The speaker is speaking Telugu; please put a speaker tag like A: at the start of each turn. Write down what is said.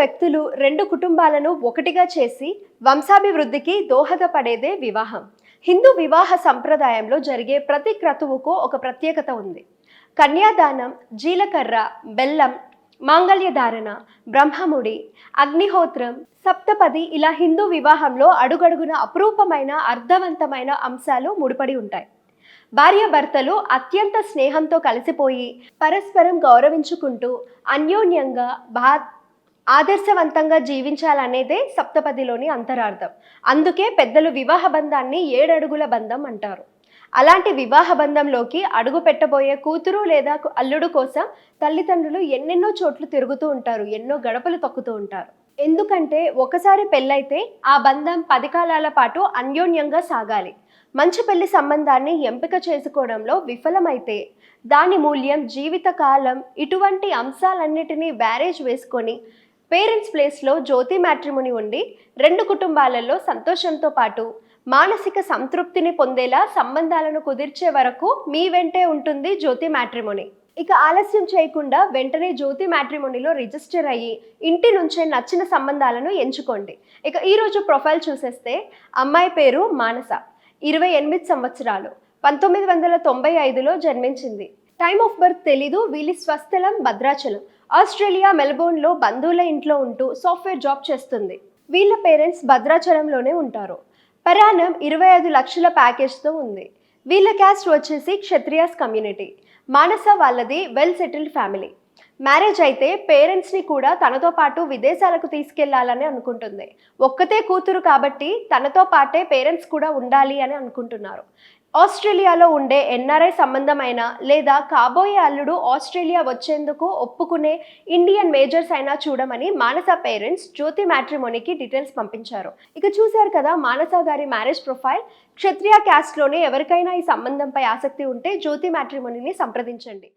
A: వ్యక్తులు రెండు కుటుంబాలను ఒకటిగా చేసి వంశాభివృద్ధికి దోహదపడేదే వివాహం. హిందూ వివాహ సంప్రదాయంలో జరిగే ప్రతి క్రతువుకు ఒక ప్రత్యేకత ఉంది. కన్యాదానం జీలకర్ర బెల్లం మాంగళ్యధారణ బ్రహ్మముడి అగ్నిహోత్రం సప్తపది ఇలా హిందూ వివాహంలో అడుగడుగున అపురూపమైన అర్థవంతమైన అంశాలు ముడిపడి ఉంటాయి. భార్యాభర్తలు అత్యంత స్నేహంతో కలిసిపోయి పరస్పరం గౌరవించుకుంటూ అన్యోన్యంగా భా ఆదర్శవంతంగా జీవించాలనేదే సప్తపదిలోని అంతరార్థం. అందుకే పెద్దలు వివాహ బంధాన్ని ఏడడుగుల బంధం అంటారు. అలాంటి వివాహ బంధంలోకి అడుగు పెట్టబోయే కూతురు లేదా అల్లుడు కోసం తల్లిదండ్రులు ఎన్నెన్నో చోట్లు తిరుగుతూ ఉంటారు ఎన్నో గడపలు తొక్కుతూ ఉంటారు. ఎందుకంటే ఒకసారి పెళ్ళైతే ఆ బంధం పది కాలాల పాటు అన్యోన్యంగా సాగాలి. మంచి పెళ్ళి సంబంధాన్ని ఎంపిక చేసుకోవడంలో విఫలమైతే దాని మూల్యం జీవితకాలం ఇటువంటి అంశాలన్నిటినీ బ్యారేజ్ వేసుకొని పేరెంట్స్ ప్లేస్లో జ్యోతి మ్యాట్రిముని ఉండి రెండు కుటుంబాలలో సంతోషంతో పాటు మానసిక సంతృప్తిని పొందేలా సంబంధాలను కుదిర్చే వరకు మీ వెంటే ఉంటుంది జ్యోతి మ్యాట్రిమోని. ఇక ఆలస్యం చేయకుండా వెంటనే జ్యోతి మ్యాట్రిమోనిలో రిజిస్టర్ అయ్యి ఇంటి నుంచే నచ్చిన సంబంధాలను ఎంచుకోండి. ఇక ఈరోజు ప్రొఫైల్ చూసేస్తే అమ్మాయి పేరు మానస. ఇరవై ఎనిమిది సంవత్సరాలు. పంతొమ్మిది వందల తొంభై ఐదులో జన్మించింది. టైమ్ ఆఫ్ బర్త్ తెలీదు. వీళ్ళ స్వస్థలం భద్రాచలం. ఆస్ట్రేలియా మెల్బోర్న్లో బంధువుల ఇంట్లో ఉంటూ సాఫ్ట్వేర్ జాబ్ చేస్తుంది. వీళ్ళ పేరెంట్స్ భద్రాచలంలోనే ఉంటారు. పరాణం ఇరవై ఐదు లక్షల ప్యాకేజ్తో ఉంది. వీళ్ళ క్యాస్ట్ వచ్చేసి క్షత్రియాస్ కమ్యూనిటీ. మానస వాళ్ళది వెల్ సెటిల్డ్ ఫ్యామిలీ. మ్యారేజ్ అయితే పేరెంట్స్ని కూడా తనతో పాటు విదేశాలకు తీసుకెళ్ళాలని అనుకుంటుంది. ఒక్కతే కూతురు కాబట్టి తనతో పాటే పేరెంట్స్ కూడా ఉండాలి అని అనుకుంటున్నారు. ఆస్ట్రేలియాలో ఉండే ఎన్ఆర్ఐ సంబంధమైన లేదా కాబోయే అల్లుడు ఆస్ట్రేలియా వచ్చేందుకు ఒప్పుకునే ఇండియన్ మేజర్స్ అయినా చూడమని మానస పేరెంట్స్ జ్యోతి మ్యాట్రిమోనీకి డీటెయిల్స్ పంపించారు. ఇక చూశారు కదా మానస గారి మ్యారేజ్ ప్రొఫైల్. క్షత్రియ క్యాస్ట్లోనే ఎవరికైనా ఈ సంబంధంపై ఆసక్తి ఉంటే జ్యోతి మ్యాట్రిమోనీని సంప్రదించండి.